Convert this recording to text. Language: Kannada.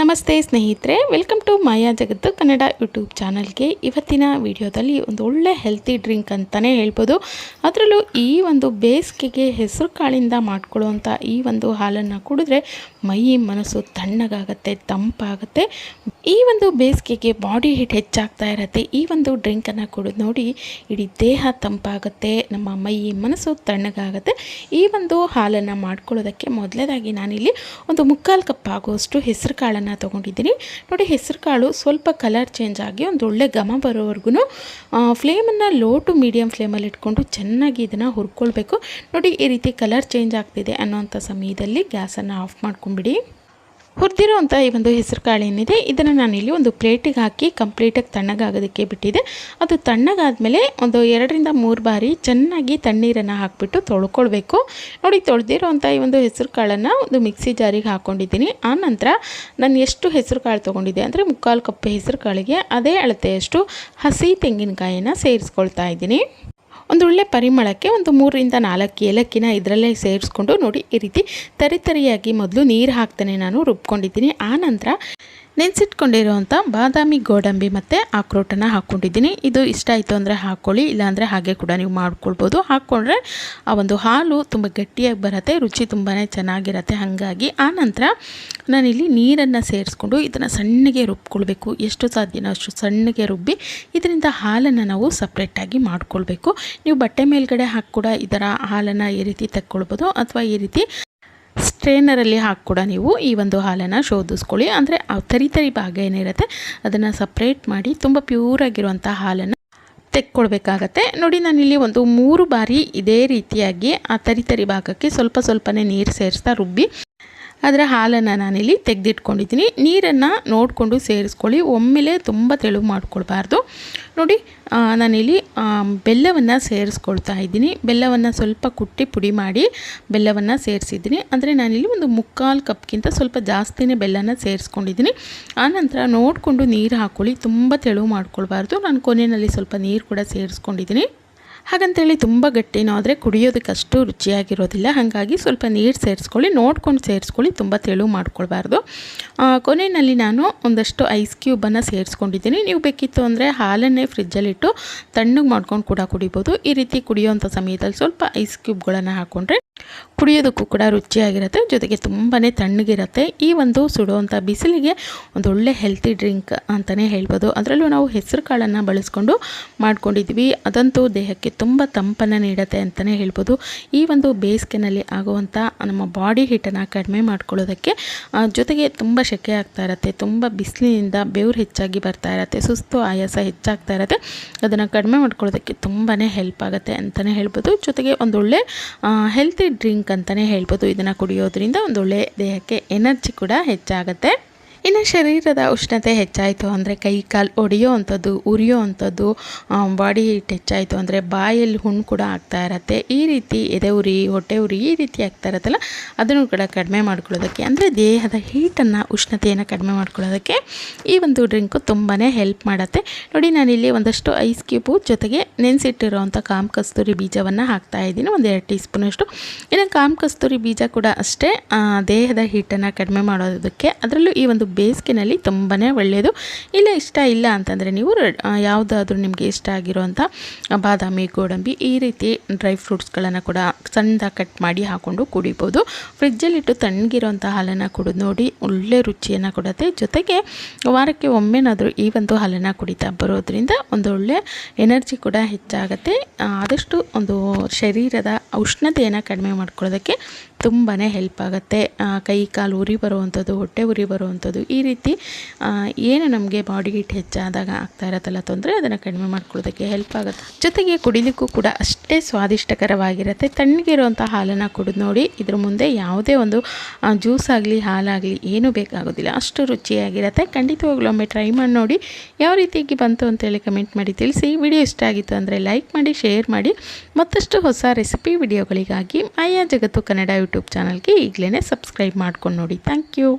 ನಮಸ್ತೆ ಸ್ನೇಹಿತರೆ ವೆಲ್ಕಮ್ ಟು ಮಾಯಾ ಜಗತ್ತು ಕನ್ನಡ ಯೂಟ್ಯೂಬ್ ಚಾನಲ್ಗೆ. ಇವತ್ತಿನ ವಿಡಿಯೋದಲ್ಲಿ ಒಂದು ಒಳ್ಳೆ ಹೆಲ್ತಿ ಡ್ರಿಂಕ್ ಅಂತಲೇ ಹೇಳ್ಬೋದು. ಅದರಲ್ಲೂ ಈ ಒಂದು ಬೇಸಿಗೆಗೆ ಹೆಸರು ಕಾಳಿಂದ ಮಾಡ್ಕೊಳ್ಳುವಂಥ ಈ ಒಂದು ಹಾಲನ್ನು ಕುಡಿದ್ರೆ ಮೈ, ಮನಸ್ಸು ತಣ್ಣಗಾಗತ್ತೆ, ತಂಪಾಗುತ್ತೆ. ಈ ಒಂದು ಬೇಸಿಗೆಗೆ ಬಾಡಿ ಹೀಟ್ ಹೆಚ್ಚಾಗ್ತಾ ಇರತ್ತೆ. ಈ ಒಂದು ಡ್ರಿಂಕನ್ನು ಕುಡಿದು ನೋಡಿ ಇಡೀ ದೇಹ ತಂಪಾಗುತ್ತೆ, ನಮ್ಮ ಮೈ, ಮನಸ್ಸು ತಣ್ಣಗಾಗುತ್ತೆ. ಈ ಒಂದು ಹಾಲನ್ನು ಮಾಡ್ಕೊಳ್ಳೋದಕ್ಕೆ ಮೊದಲೇದಾಗಿ ನಾನಿಲ್ಲಿ ಒಂದು ಮುಕ್ಕಾಲು ಕಪ್ ಆಗುವಷ್ಟು ಹೆಸರು ತೊಗೊಂಡಿದ್ದೀನಿ. ನೋಡಿ, ಹೆಸರು ಕಾಳು ಸ್ವಲ್ಪ ಕಲರ್ ಚೇಂಜ್ ಆಗಿ ಒಂದು ಒಳ್ಳೆ ಘಮ ಬರೋವರೆಗೂ ಫ್ಲೇಮನ್ನು ಲೋ ಟು ಮೀಡಿಯಮ್ ಫ್ಲೇಮಲ್ಲಿ ಇಟ್ಕೊಂಡು ಚೆನ್ನಾಗಿ ಇದನ್ನು ಹುರ್ಕೊಳ್ಬೇಕು. ನೋಡಿ, ಈ ರೀತಿ ಕಲರ್ ಚೇಂಜ್ ಆಗ್ತಿದೆ ಅನ್ನೋಂಥ ಸಮಯದಲ್ಲಿ ಗ್ಯಾಸನ್ನು ಆಫ್ ಮಾಡ್ಕೊಂಬಿಡಿ ಹುರಿದಿರೋಂಥ ಈ ಒಂದು ಹೆಸರು ಕಾಳು ಏನಿದೆ, ಇದನ್ನು ನಾನಿಲ್ಲಿ ಒಂದು ಪ್ಲೇಟಿಗೆ ಹಾಕಿ ಕಂಪ್ಲೀಟಾಗಿ ತಣ್ಣಗಾಗೋದಕ್ಕೆ ಬಿಟ್ಟಿದೆ. ಅದು ತಣ್ಣಗಾದಮೇಲೆ ಒಂದು ಎರಡರಿಂದ ಮೂರು ಬಾರಿ ಚೆನ್ನಾಗಿ ತಣ್ಣೀರನ್ನು ಹಾಕಿಬಿಟ್ಟು ತೊಳ್ಕೊಳ್ಬೇಕು. ನೋಡಿ ತೊಳೆದಿರೋಂಥ ಈ ಒಂದು ಹೆಸರು ಕಾಳನ್ನು ಒಂದು ಮಿಕ್ಸಿ ಜಾರಿಗೆ ಹಾಕ್ಕೊಂಡಿದ್ದೀನಿ ಆ ನಂತರ ನಾನು ಎಷ್ಟು ಹೆಸರು ಕಾಳು ತೊಗೊಂಡಿದ್ದೆ ಅಂದರೆ ಮುಕ್ಕಾಲು ಕಪ್ ಹೆಸರು ಕಾಳಿಗೆ, ಅದೇ ಅಳತೆಯಷ್ಟು ಹಸಿ ತೆಂಗಿನಕಾಯಿನ ಸೇರಿಸ್ಕೊಳ್ತಾ ಇದ್ದೀನಿ. ಒಂದು ಒಳ್ಳೆ ಪರಿಮಳಕ್ಕೆ ಒಂದು ಮೂರರಿಂದ ನಾಲ್ಕು ಏಲಕ್ಕಿನ ಇದರಲ್ಲೇ ಸೇರಿಸ್ಕೊಂಡು ನೋಡಿ ಈ ರೀತಿ ತರಿತರಿಯಾಗಿ ಮೊದಲು ನೀರು ಹಾಕ್ತಾನೆ ನಾನು ರುಬ್ಕೊಂಡಿದ್ದೀನಿ. ಆ ನಂತರ ನೆನೆಸಿಟ್ಕೊಂಡಿರುವಂಥ ಬಾದಾಮಿ ಗೋಡಂಬಿ ಮತ್ತು ಆಕ್ರೋಟನ ಹಾಕ್ಕೊಂಡಿದ್ದೀನಿ. ಇದು ಇಷ್ಟ ಆಯಿತು ಅಂದರೆ ಹಾಕ್ಕೊಳ್ಳಿ ಇಲ್ಲಾಂದರೆ ಹಾಗೆ ಕೂಡ ನೀವು ಮಾಡ್ಕೊಳ್ಬೋದು. ಹಾಕ್ಕೊಂಡ್ರೆ ಆ ಒಂದು ಹಾಲು ತುಂಬ ಗಟ್ಟಿಯಾಗಿ ಬರುತ್ತೆ, ರುಚಿ ತುಂಬಾ ಚೆನ್ನಾಗಿರುತ್ತೆ. ಹಾಗಾಗಿ ಆ ನಂತರ ನಾನಿಲ್ಲಿ ನೀರನ್ನು ಸೇರಿಸ್ಕೊಂಡು ಇದನ್ನು ಸಣ್ಣಗೆ ರುಬ್ಕೊಳ್ಬೇಕು. ಎಷ್ಟು ಸಾಧ್ಯನೋ ಅಷ್ಟು ಸಣ್ಣಗೆ ರುಬ್ಬಿ ಇದರಿಂದ ಹಾಲನ್ನು ನಾವು ಸಪ್ರೇಟಾಗಿ ಮಾಡ್ಕೊಳ್ಬೇಕು. ನೀವು ಬಟ್ಟೆ ಮೇಲ್ಗಡೆ ಹಾಕಿ ಕೂಡ ಇದರ ಹಾಲನ್ನು ಈ ರೀತಿ ತಕ್ಕೊಳ್ಬೋದು. ಅಥವಾ ಈ ರೀತಿ ಸ್ಟ್ರೇನರಲ್ಲಿ ಹಾಕಿ ಕೂಡ ನೀವು ಈ ಒಂದು ಹಾಲನ್ನು ಶೋಧಿಸ್ಕೊಳ್ಳಿ. ಅಂದರೆ ಆ ತರಿ ತರಿ ಭಾಗ ಏನಿರುತ್ತೆ, ಅದನ್ನು ಸಪ್ರೇಟ್ ಮಾಡಿ ತುಂಬ ಪ್ಯೂರಾಗಿರುವಂಥ ಹಾಲನ್ನು ತೆಕ್ಕೊಳ್ಬೇಕಾಗತ್ತೆ. ನೋಡಿ, ನಾನಿಲ್ಲಿ ಒಂದು ಮೂರು ಬಾರಿ ಇದೇ ರೀತಿಯಾಗಿ ಆ ತರಿ ತರಿ ಭಾಗಕ್ಕೆ ಸ್ವಲ್ಪ ಸ್ವಲ್ಪನೇ ನೀರು ಸೇರಿಸ್ತಾ ರುಬ್ಬಿ, ಅದರ ಹಾಲನ್ನು ನಾನಿಲ್ಲಿ ತೆಗೆದಿಟ್ಕೊಂಡಿದ್ದೀನಿ. ನೀರನ್ನು ನೋಡಿಕೊಂಡು ಸೇರಿಸ್ಕೊಳ್ಳಿ. ಒಮ್ಮೆಲೆ ತುಂಬ ತೆಳು ಮಾಡ್ಕೊಳ್ಬಾರ್ದು. ನೋಡಿ ನಾನಿಲ್ಲಿ ಬೆಲ್ಲವನ್ನು ಸೇರಿಸ್ಕೊಳ್ತಾ ಇದ್ದೀನಿ. ಬೆಲ್ಲವನ್ನು ಸ್ವಲ್ಪ ಕುಟ್ಟಿ ಪುಡಿ ಮಾಡಿ ಬೆಲ್ಲವನ್ನು ಸೇರಿಸಿದ್ದೀನಿ. ಅಂದರೆ ನಾನಿಲ್ಲಿ ಒಂದು ಮುಕ್ಕಾಲು ಕಪ್ಗಿಂತ ಸ್ವಲ್ಪ ಜಾಸ್ತಿನೇ ಬೆಲ್ಲನ ಸೇರಿಸ್ಕೊಂಡಿದ್ದೀನಿ. ಆನಂತರ ನೋಡಿಕೊಂಡು ನೀರು ಹಾಕ್ಕೊಳ್ಳಿ ತುಂಬ ತೆಳು ಮಾಡ್ಕೊಳ್ಬಾರ್ದು. ನಾನು ಕೊನೆಯಲ್ಲಿ ಸ್ವಲ್ಪ ನೀರು ಕೂಡ ಸೇರಿಸ್ಕೊಂಡಿದ್ದೀನಿ. ಹಾಗಂತೇಳಿ ತುಂಬ ಗಟ್ಟಿನೋ ಆದರೆ ಕುಡಿಯೋದಕ್ಕೆ ಅಷ್ಟು ರುಚಿಯಾಗಿರೋದಿಲ್ಲ. ಹಾಗಾಗಿ ಸ್ವಲ್ಪ ನೀರು ಸೇರಿಸ್ಕೊಳ್ಳಿ, ನೋಡ್ಕೊಂಡು ಸೇರಿಸ್ಕೊಳ್ಳಿ, ತುಂಬ ತೆಳು ಮಾಡ್ಕೊಳ್ಬಾರ್ದು. ಕೊನೆಯಲ್ಲಿ ನಾನು ಒಂದಷ್ಟು ಐಸ್ ಕ್ಯೂಬನ್ನು ಸೇರಿಸ್ಕೊಂಡಿದ್ದೀನಿ. ನೀವು ಬೇಕಿತ್ತು ಅಂದರೆ ಹಾಲನ್ನೇ ಫ್ರಿಜ್ಜಲ್ಲಿಟ್ಟು ತಣ್ಣಗೆ ಮಾಡ್ಕೊಂಡು ಕೂಡ ಕುಡಿಬೋದು. ಈ ರೀತಿ ಕುಡಿಯೋವಂಥ ಸಮಯದಲ್ಲಿ ಸ್ವಲ್ಪ ಐಸ್ ಕ್ಯೂಬ್ಗಳನ್ನು ಹಾಕ್ಕೊಂಡ್ರೆ ಕುಡಿಯೋದಕ್ಕೂ ಕೂಡ ರುಚಿಯಾಗಿರುತ್ತೆ, ಜೊತೆಗೆ ತುಂಬಾ ತಣ್ಣಗಿರುತ್ತೆ. ಈ ಒಂದು ಸುಡುವಂಥ ಬಿಸಿಲಿಗೆ ಒಂದು ಒಳ್ಳೆ ಹೆಲ್ತಿ ಡ್ರಿಂಕ್ ಅಂತಲೇ ಹೇಳ್ಬೋದು. ಅದರಲ್ಲೂ ನಾವು ಹೆಸರು ಕಾಳನ್ನು ಬಳಸ್ಕೊಂಡು ಮಾಡ್ಕೊಂಡಿದ್ವಿ. ಅದಂತೂ ದೇಹಕ್ಕೆ ತುಂಬ ತಂಪನ್ನು ನೀಡುತ್ತೆ ಅಂತಲೇ ಹೇಳ್ಬೋದು. ಈ ಒಂದು ಬೇಸಿಗೆನಲ್ಲಿ ಆಗುವಂಥ ನಮ್ಮ ಬಾಡಿ ಹೀಟನ್ನು ಕಡಿಮೆ ಮಾಡ್ಕೊಳ್ಳೋದಕ್ಕೆ ಜೊತೆಗೆ ತುಂಬ ಶೆಕೆ ಆಗ್ತಾ ಇರುತ್ತೆ, ತುಂಬ ಬಿಸಿಲಿನಿಂದ ಬೆವರು ಹೆಚ್ಚಾಗಿ ಬರ್ತಾ ಇರುತ್ತೆ, ಸುಸ್ತು ಆಯಾಸ ಹೆಚ್ಚಾಗ್ತಾ ಇರುತ್ತೆ, ಅದನ್ನು ಕಡಿಮೆ ಮಾಡ್ಕೊಳ್ಳೋದಕ್ಕೆ ತುಂಬಾ ಹೆಲ್ಪ್ ಆಗುತ್ತೆ ಅಂತಲೇ ಹೇಳ್ಬೋದು. ಜೊತೆಗೆ ಒಂದೊಳ್ಳೆ ಹೆಲ್ತಿ ಡ್ರಿಂಕ್ ಅಂತಲೇ ಹೇಳ್ಬೋದು. ಇದನ್ನು ಕುಡಿಯೋದ್ರಿಂದ ಒಂದೊಳ್ಳೆ ದೇಹಕ್ಕೆ ಎನರ್ಜಿ ಕೂಡ ಹೆಚ್ಚಾಗುತ್ತೆ. ಇನ್ನು ಶರೀರದ ಉಷ್ಣತೆ ಹೆಚ್ಚಾಯಿತು ಅಂದರೆ ಕೈ ಕಾಲು ಒಡೆಯೋ ಅಂಥದ್ದು, ಉರಿಯೋ ಅಂಥದ್ದು ಬಾಡಿ ಹೀಟ್ ಹೆಚ್ಚಾಯಿತು ಅಂದರೆ ಬಾಯಲ್ಲಿ ಹುಣ್ಣು ಕೂಡ ಆಗ್ತಾ ಇರತ್ತೆ. ಈ ರೀತಿ ಎದೆ ಉರಿ, ಹೊಟ್ಟೆ ಉರಿ ಈ ರೀತಿ ಆಗ್ತಾ ಇರತ್ತಲ್ಲ, ಅದನ್ನು ಕೂಡ ಕಡಿಮೆ ಮಾಡ್ಕೊಳ್ಳೋದಕ್ಕೆ, ಅಂದರೆ ದೇಹದ ಹೀಟನ್ನು ಉಷ್ಣತೆಯನ್ನು ಕಡಿಮೆ ಮಾಡ್ಕೊಳ್ಳೋದಕ್ಕೆ ಈ ಒಂದು ಡ್ರಿಂಕು ತುಂಬಾ ಹೆಲ್ಪ್ ಮಾಡುತ್ತೆ. ನೋಡಿ, ನಾನಿಲ್ಲಿ ಒಂದಷ್ಟು ಐಸ್ ಕ್ಯೂಬು ಜೊತೆಗೆ ನೆನೆಸಿಟ್ಟಿರೋವಂಥ ಕಾಮ್ ಕಸ್ತೂರಿ ಬೀಜವನ್ನು ಹಾಕ್ತಾ ಇದ್ದೀನಿ, ಒಂದು ಎರಡು ಟೀ ಸ್ಪೂನಷ್ಟು ಇನ್ನು ಕಾಮ್ ಕಸ್ತೂರಿ ಬೀಜ ಕೂಡ ಅಷ್ಟೇ ದೇಹದ ಹೀಟನ್ನು ಕಡಿಮೆ ಮಾಡೋದಕ್ಕೆ, ಅದರಲ್ಲೂ ಈ ಒಂದು ಬೇಸಿಗೆನಲ್ಲಿ ತುಂಬಾ ಒಳ್ಳೆಯದು. ಇಲ್ಲ, ಇಷ್ಟ ಇಲ್ಲ ಅಂತಂದರೆ ನೀವು ಯಾವುದಾದ್ರೂ ನಿಮಗೆ ಇಷ್ಟ ಆಗಿರೋವಂಥ ಬಾದಾಮಿ, ಗೋಡಂಬಿ ಈ ರೀತಿ ಡ್ರೈ ಫ್ರೂಟ್ಸ್ಗಳನ್ನು ಕೂಡ ಸಣ್ಣದಾಗಿ ಕಟ್ ಮಾಡಿ ಹಾಕ್ಕೊಂಡು ಕುಡಿಬೋದು. ಫ್ರಿಜ್ಜಲ್ಲಿಟ್ಟು ತಣ್ಣಗಿರೋಂಥ ಹಾಲನ್ನು ಕುಡಿದು ನೋಡಿ ಒಳ್ಳೆ ರುಚಿಯನ್ನು ಕೊಡುತ್ತೆ. ಜೊತೆಗೆ ವಾರಕ್ಕೆ ಒಮ್ಮೆನಾದರೂ ಈ ಒಂದು ಹಾಲನ್ನು ಕುಡಿತಾ ಬರೋದ್ರಿಂದ ಒಂದು ಒಳ್ಳೆ ಎನರ್ಜಿ ಕೂಡ ಹೆಚ್ಚಾಗುತ್ತೆ. ಆದಷ್ಟು ಒಂದು ಶರೀರದ ಉಷ್ಣತೆಯನ್ನು ಕಡಿಮೆ ಮಾಡ್ಕೊಳ್ಳೋದಕ್ಕೆ ತುಂಬಾ ಹೆಲ್ಪ್ ಆಗುತ್ತೆ. ಕೈ, ಕಾಲು ಉರಿ ಬರುವಂಥದ್ದು ಹೊಟ್ಟೆ ಉರಿ ಬರುವಂಥದ್ದು ಈ ರೀತಿ ಏನು ನಮಗೆ ಬಾಡಿ ಹೀಟ್ ಹೆಚ್ಚಾದಾಗ ಆಗ್ತಾ ಇರತ್ತಲ್ಲ ತೊಂದರೆ, ಅದನ್ನು ಕಡಿಮೆ ಮಾಡ್ಕೊಳ್ಳೋದಕ್ಕೆ ಹೆಲ್ಪ್ ಆಗುತ್ತೆ. ಜೊತೆಗೆ ಕುಡಿಲಿಕ್ಕೂ ಕೂಡ ಅಷ್ಟೇ ಸ್ವಾದಿಷ್ಟಕರವಾಗಿರುತ್ತೆ. ತಣ್ಣಗಿರುವಂಥ ಹಾಲನ್ನು ಕುಡಿದು ನೋಡಿ, ಇದ್ರ ಮುಂದೆ ಯಾವುದೇ ಒಂದು ಜ್ಯೂಸ್ ಆಗಲಿ, ಹಾಲಾಗಲಿ ಏನೂ ಬೇಕಾಗೋದಿಲ್ಲ. ಅಷ್ಟು ರುಚಿಯಾಗಿರುತ್ತೆ. ಖಂಡಿತವಾಗ್ಲೂ ಒಮ್ಮೆ ಟ್ರೈ ಮಾಡಿ ನೋಡಿ, ಯಾವ ರೀತಿಯಾಗಿ ಬಂತು ಅಂತೇಳಿ ಕಮೆಂಟ್ ಮಾಡಿ ತಿಳಿಸಿ. ವಿಡಿಯೋ ಇಷ್ಟ ಆಗಿತ್ತು ಅಂದರೆ ಲೈಕ್ ಮಾಡಿ ಶೇರ್ ಮಾಡಿ. ಮತ್ತಷ್ಟು ಹೊಸ ರೆಸಿಪಿ ವಿಡಿಯೋಗಳಿಗಾಗಿ ಆಯಾ ಜಗತ್ತು ಕನ್ನಡ ಯೂಟ್ಯೂಬ್ ಚಾನಲ್ಗೆ ಈಗಲೇ ಸಬ್ಸ್ಕ್ರೈಬ್ ಮಾಡ್ಕೊಂಡು ನೋಡಿ ಥ್ಯಾಂಕ್ ಯು